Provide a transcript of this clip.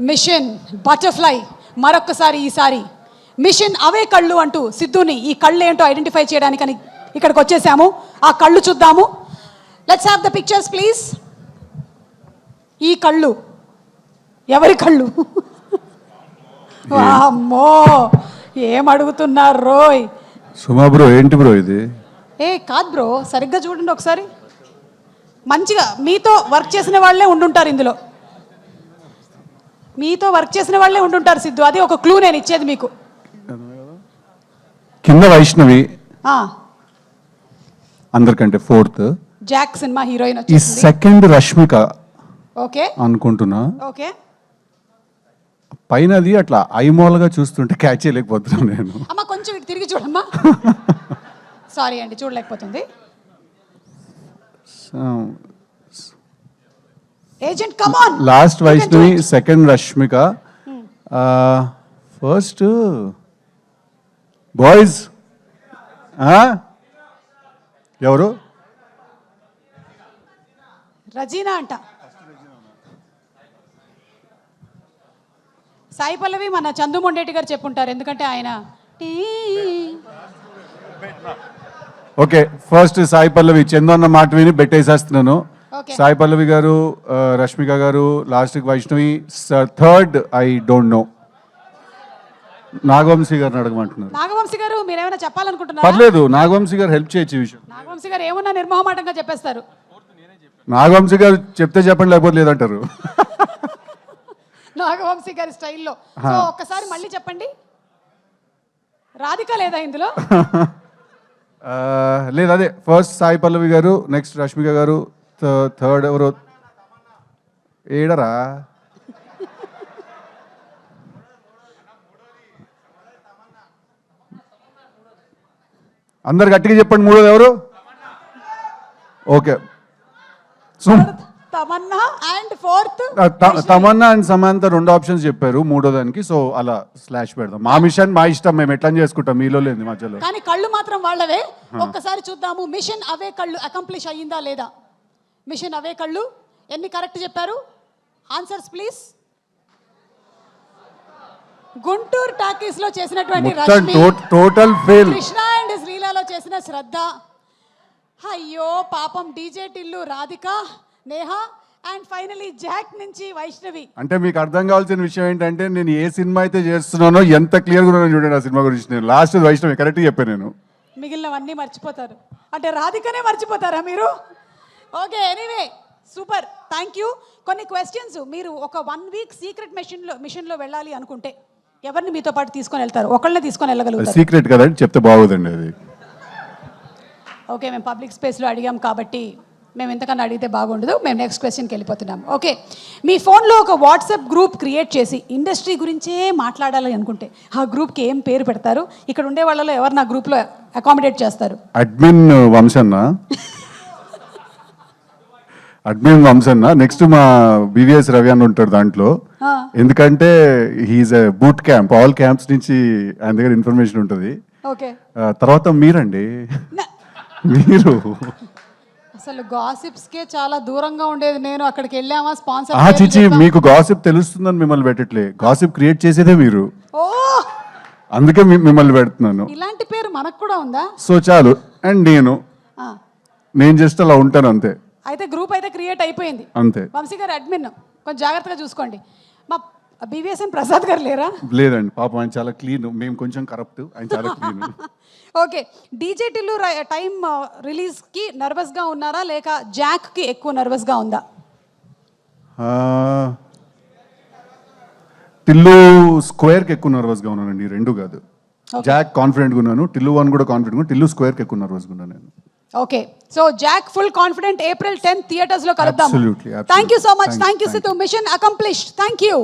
Machine butterfly మరొక్కసారి ఈసారి. Mission అవే కళ్ళు అంటూ సిద్ధుని ఈ కళ్ళు ఏంటో ఐడెంటిఫై చేయడానికని ఇక్కడికి వచ్చేసాము. ఆ కళ్ళు చూద్దాము. Let's have the pictures please ఈ కళ్ళు. ఎవరి కళ్ళు? అమ్మో ఏం అడుగుతున్నారు రోయ్? సుమా బ్రో ఏంటి బ్రో ఇది? ఏ కాదు బ్రో సరిగ్గా చూడండి ఒకసారి. మంచిగా మీతో వర్క్ చేసిన వాళ్ళే ఉండుంటారు ఇందులో. మీతో వర్క్ చేసిన వాళ్ళే ఉండుంటారు సిద్ధు. అది ఒక క్లూ నేను ఇచ్చేది మీకు. కింద వైష్ణవి అందరికంటే ఫోర్త్. జాక్ సినిమా హీరోయిన్ ఈ సెకండ్ రష్మిక ఓకే. అనుకుంటున్నా. ఓకే. పైనది అట్లా ఐమోల్గా చూస్తుంటే క్యాచ్ చేయలేకపోతున్నాను నేను. అమ్మ కొంచెం ఇటు తిరిగి చూడమ్మా. సారీ అండి చూడలేకపోతుంది. Agent come on last Vaishnavi second Rashmika first boys ఎవరు? రజీనా అంట. సాయి పల్లవి మన చందు మొండేటి గారు చెప్పుంటారు ఎందుకంటే ఆయన. టీ. ఓకే ఫస్ట్ సాయి పల్లవి చందన్న మాట విని పెట్టేసేస్తున్నాను. సాయి పల్లవి గారు రష్మిక గారు last Vaishnavi third I don't know. Nagavamsi గారిని అడగమంటున్నారు. నాగవంశీ గారు మీరేమైనా చెప్పాలనుకుంటున్నారా? పర్లేదు నాగవంశీ గారు హెల్ప్ చేయొచ్చు ఈ విషయం. నాగవంశీ గారు ఏమన్నా నిర్మోహమాటంగా చెప్పేస్తారు? నాగవంశీ గారు చెప్తే చెప్పండి లేకపోతే లేదంటారు. నాగవంశీ గారి స్టైల్లో. సో ఒక్కసారి మళ్ళీ చెప్పండి. రాధిక లేదా ఇందులో? లేదు అదే. ఫస్ట్ సాయి పల్లవి గారు నెక్స్ట్ రష్మిక గారు థర్డ్ ఎవరు ఏడరా అందరు గట్టిగా చెప్పండి మూడోది ఎవరు okay Tamannaah and fourth Tamannaah and Samantha రెండు ఆప్షన్స్ చెప్పారు మూడో దానికి సో అలా స్లాష్ పెడదాం మా మిషన్ మా ఇష్టం మేము ఎట్లా చేసుకుంటాం మీలో లేదు మధ్యలో కానీ కళ్ళు మాత్రం వాళ్ళవే ఒక్కసారి చూద్దాము మిషన్ అవే కళ్ళు అకంప్లిష్ అయ్యిందా లేదా మిషన్ అవే కళ్ళు. ఎన్ని కరెక్ట్ చెప్పారు? Answers please. గుంటూరు టాకీస్లో చేసినటువంటి టోటల్ ఫెయిల్. కృష్ణ అండ్ శ్రీలాలో చేసిన శ్రద్ధ. అయ్యో పాపం DJ Tillu Radhika Neha and finally Jack నుంచి వైష్ణవి. అంటే మీకు అర్థం కావాల్సిన విషయం ఏంటంటే నేను ఏ సినిమా అయితే చేస్తున్నానో ఎంత క్లియర్గా ఉన్నానో చూడండి ఆ సినిమా గురించి నేను. లాస్ట్ వైష్ణవి కరెక్ట్ చెప్పాను నేను. మిగిలినవన్నీ మర్చిపోతారు. అంటే రాధికనే మర్చిపోతారా మీరు? Okay anyway super thank you కొన్ని క్వశ్చన్స్ మీరు ఒక వన్ వీక్ సీక్రెట్ మెషిన్లో మిషన్లో వెళ్ళాలి అనుకుంటే ఎవరిని మీతో పాటు తీసుకొని వెళ్తారు? ఒకళ్ళనే తీసుకొని వెళ్ళగలుగుతారు. సీక్రెట్ కదండి చెప్తే బాగోదండి అది. ఓకే మేము పబ్లిక్ స్పేస్లో అడిగాం కాబట్టి మేము ఎంతకన్నా అడిగితే బాగుండదు. మేము నెక్స్ట్ క్వశ్చన్కి వెళ్ళిపోతున్నాం. ఓకే మీ ఫోన్లో ఒక వాట్సాప్ గ్రూప్ క్రియేట్ చేసి ఇండస్ట్రీ గురించే మాట్లాడాలి అనుకుంటే ఆ గ్రూప్కి ఏం పేరు పెడతారు? ఇక్కడ ఉండే వాళ్ళలో ఎవరు నా గ్రూప్లో అకామిడేట్ చేస్తారు? అడ్మిన్ వంశన్న. అడ్మిన్ వంశన్న నెక్స్ట్ మా బీవీఎస్ రవి అని ఉంటాడు దాంట్లో. ఎందుకంటే he's boot camp all camps నుంచి ఆయన దగ్గర ఇన్ఫర్మేషన్ ఉంటుంది. తర్వాత మీరండి. మీరు. అసలు గాసిప్స్ కే చాలా దూరంగా ఉండేది నేను అక్కడికి వెళ్ళామా స్పాన్సర్ ఆ చిచి మీకు గాసిప్ తెలుస్తుందని మిమ్మల్ని పెట్టట్లే. గాసిప్ క్రియేట్ చేసేదే మీరు. ఓ! అందుకే మిమ్మల్ని పెడుతున్నాను. ఇలాంటి పేరు మనకు కూడా ఉందా? సో చాలు. అండ్ నేను. నేను జస్ట్ అలా ఉంటాను అంతే. అయితే గ్రూప్ అయితే క్రియేట్ అయిపోయింది. అంతే. వంశీ గారు అడ్మిన్ కొంచెం జాగ్రత్తగా చూసుకోండి. మా బీవీఎస్ఎన్ ప్రసాద్ గారు లేరా? లేదండి పాపం ఆయన చాలా క్లీన్ మేము కొంచెం కరప్ట్ ఆయన చాలా clean okay. DJ Tillu time రిలీజ్కి నర్వస్గా ఉన్నారా? లేక జాక్కి ఎక్కువ నర్వస్గా ఉందా? టిల్లు స్క్వేర్కి ఎక్కువ నర్వస్గా ఉన్నానండి రెండు కాదు. జాక్ కాన్ఫిడెంట్గా ఉన్నాను టిల్లు వన్ కూడా కాన్ఫిడెంట్ టిల్లు స్క్వేర్కి ఎక్కువ నర్వస్గా ఉన్నాను నేను. Okay so Jack full confident April tenth థియేటర్స్లో కలుద్దాం Absolutely, absolutely. Thank you so much Thank- thank you thank Siddhu mission accomplished thank you